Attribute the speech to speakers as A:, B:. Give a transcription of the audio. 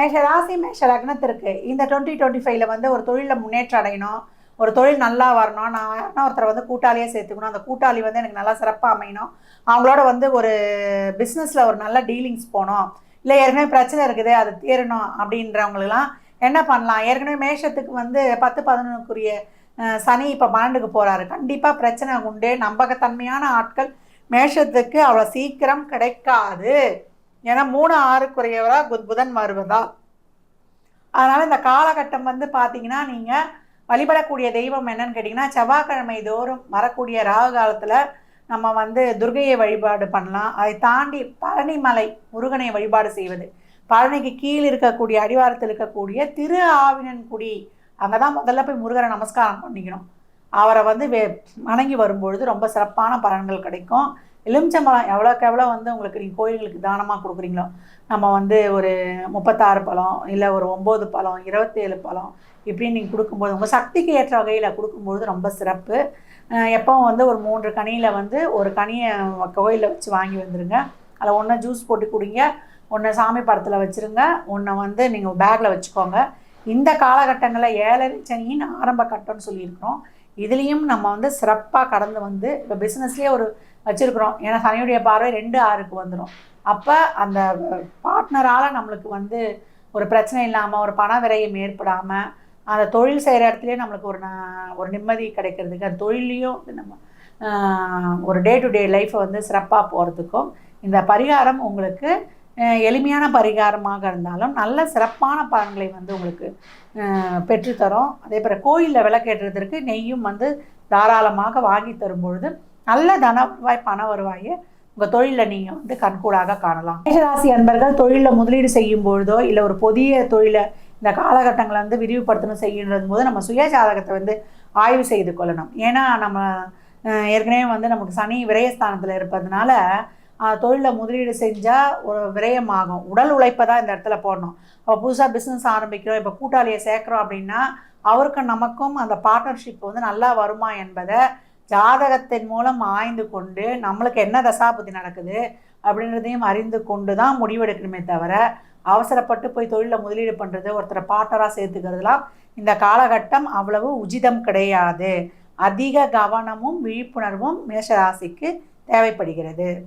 A: மேஷராசி மேஷ லக்னத்திற்கு இந்த டுவெண்ட்டி டுவெண்ட்டி ஃபைவ்ல வந்து ஒரு தொழிலில் முன்னேற்றம் அடையணும். ஒரு தொழில் நல்லா வரணும். நான் யாருன்னா ஒருத்தரை வந்து கூட்டாளியே சேர்த்துக்கணும். அந்த கூட்டாளி வந்து எனக்கு நல்லா சிறப்பாக அமையணும். அவங்களோட வந்து ஒரு பிஸ்னஸில் ஒரு நல்ல டீலிங்ஸ் போகணும். இல்லை ஏற்கனவே பிரச்சனை இருக்குது அது தீரணும் அப்படின்றவங்களுக்குலாம் என்ன பண்ணலாம்? ஏற்கனவே மேஷத்துக்கு வந்து பத்து பதினொன்றுக்குரிய சனி இப்போ பன்னெண்டுக்கு போகிறாரு கண்டிப்பாக பிரச்சனை உண்டு. நம்பகத்தன்மையான ஆட்கள் மேஷத்துக்கு அவ்வளோ சீக்கிரம் கிடைக்காது. ஏன்னா மூணு ஆறுக்குரியவராக புத் புதன் வருவதா? அதனால் இந்த காலகட்டம் வந்து பார்த்தீங்கன்னா நீங்கள் வழிபடக்கூடிய தெய்வம் என்னன்னு கேட்டிங்கன்னா செவ்வாய்க்கிழமை தோறும் வரக்கூடிய ராகு காலத்தில் நம்ம வந்து துர்கையை வழிபாடு பண்ணலாம். அதை தாண்டி பழனிமலை முருகனை வழிபாடு செய்வது. பழனிக்கு கீழ் இருக்கக்கூடிய அடிவாரத்தில் இருக்கக்கூடிய திரு ஆவினன்குடி அங்கே தான் முதல்ல போய் முருகரை நமஸ்காரம் பண்ணிக்கணும். அவரை வந்து வே வணங்கி வரும்பொழுது ரொம்ப சிறப்பான பலன்கள் கிடைக்கும். எலுமிச்சம்பழம் எவ்வளோக்கு எவ்வளோ வந்து உங்களுக்கு நீங்கள் கோயில்களுக்கு தானமாக கொடுக்குறீங்களோ நம்ம வந்து ஒரு முப்பத்தாறு பழம் இல்லை ஒரு ஒம்பது பழம் இருபத்தேழு பழம் இப்படின்னு நீங்கள் கொடுக்கும்போது உங்கள் சக்திக்கு ஏற்ற வகையில் கொடுக்கும்பொழுது ரொம்ப சிறப்பு. எப்போவும் எப்பவும் வந்து ஒரு மூன்று கனியில் வந்து ஒரு கனியை கோயிலில் வச்சு வாங்கி வந்துடுங்க அதில் ஒன்று ஜூஸ் போட்டு குடிங்க ஒன்று சாமி படத்தில் வச்சுருங்க ஒன்றை வந்து நீங்கள் பேக்கில் வச்சுக்கோங்க. இந்த காலகட்டங்களில் ஏழரை சனியின் ஆரம்ப கட்டம்னு சொல்லியிருக்கிறோம். இதுலேயும் நம்ம வந்து சிறப்பாக கடந்து வந்து இப்போ பிஸ்னஸ்லேயே ஒரு வச்சுருக்குறோம். ஏன்னா சனியுடைய பார்வை ரெண்டு ஆறுக்கு வந்துடும் அப்போ அந்த பார்ட்னரால் நம்மளுக்கு வந்து ஒரு பிரச்சனை இல்லாமல் ஒரு பண விரயம் ஏற்படாமல் அந்த தொழில் செய்கிற இடத்துலையே நம்மளுக்கு ஒரு ந- ஒரு நிம்மதி கிடைக்கிறதுக்கு அந்த தொழிலையும் நம்ம ஒரு டே டு டே லைஃப்பை வந்து சிறப்பாக போகிறதுக்கும் இந்த பரிகாரம் உங்களுக்கு எளிமையான பரிகாரமாக இருந்தாலும் நல்ல சிறப்பான பலன்களை வந்து உங்களுக்கு பெற்றுத்தரும். அதே போல் கோயிலில் விளக்கேற்றுறதற்கு நெய்யும் வந்து தாராளமாக வாங்கி தரும் பொழுது நல்ல தன வருவாய் பண வருவாயை உங்கள் தொழிலில் நீங்கள் வந்து கண்கூடாக காணலாம். மேஷராசி அன்பர்கள் தொழிலில் முதலீடு செய்யும் பொழுதோ இல்லை ஒரு புதிய தொழிலை இந்த காலகட்டங்களை வந்து விரிவுபடுத்தணும் செய்யுன்றது போது நம்ம சுயஜாதகத்தை வந்து ஆய்வு செய்து கொள்ளணும். ஏன்னா நம்ம ஏற்கனவே வந்து நமக்கு சனி விரயஸ்தானத்தில் இருப்பதுனால தொழிலில் முதலீடு செஞ்சால் ஒரு விரயமாகும். உடல் உழைப்பை தான் இந்த இடத்துல போடணும். இப்போ புதுசாக பிஸ்னஸ் ஆரம்பிக்கிறோம் இப்போ கூட்டாளியை சேர்க்குறோம் அப்படின்னா அவருக்கும் நமக்கும் அந்த பார்ட்னர்ஷிப் வந்து நல்லா வருமா என்பதை ஜாதகத்தின் மூலம் ஆய்ந்து கொண்டு நம்மளுக்கு என்ன தசாபதி நடக்குது அப்படின்றதையும் அறிந்து கொண்டு தான் முடிவெடுக்கணுமே தவிர அவசரப்பட்டு போய் தொழிலில் முதலீடு பண்ணுறது ஒருத்தரை பார்ட்னராக சேர்த்துக்கிறதுலாம் இந்த காலகட்டம் அவ்வளவு உச்சிதம் கிடையாது. அதிக கவனமும் விழிப்புணர்வும் மேஷராசிக்கு தேவைப்படுகிறது.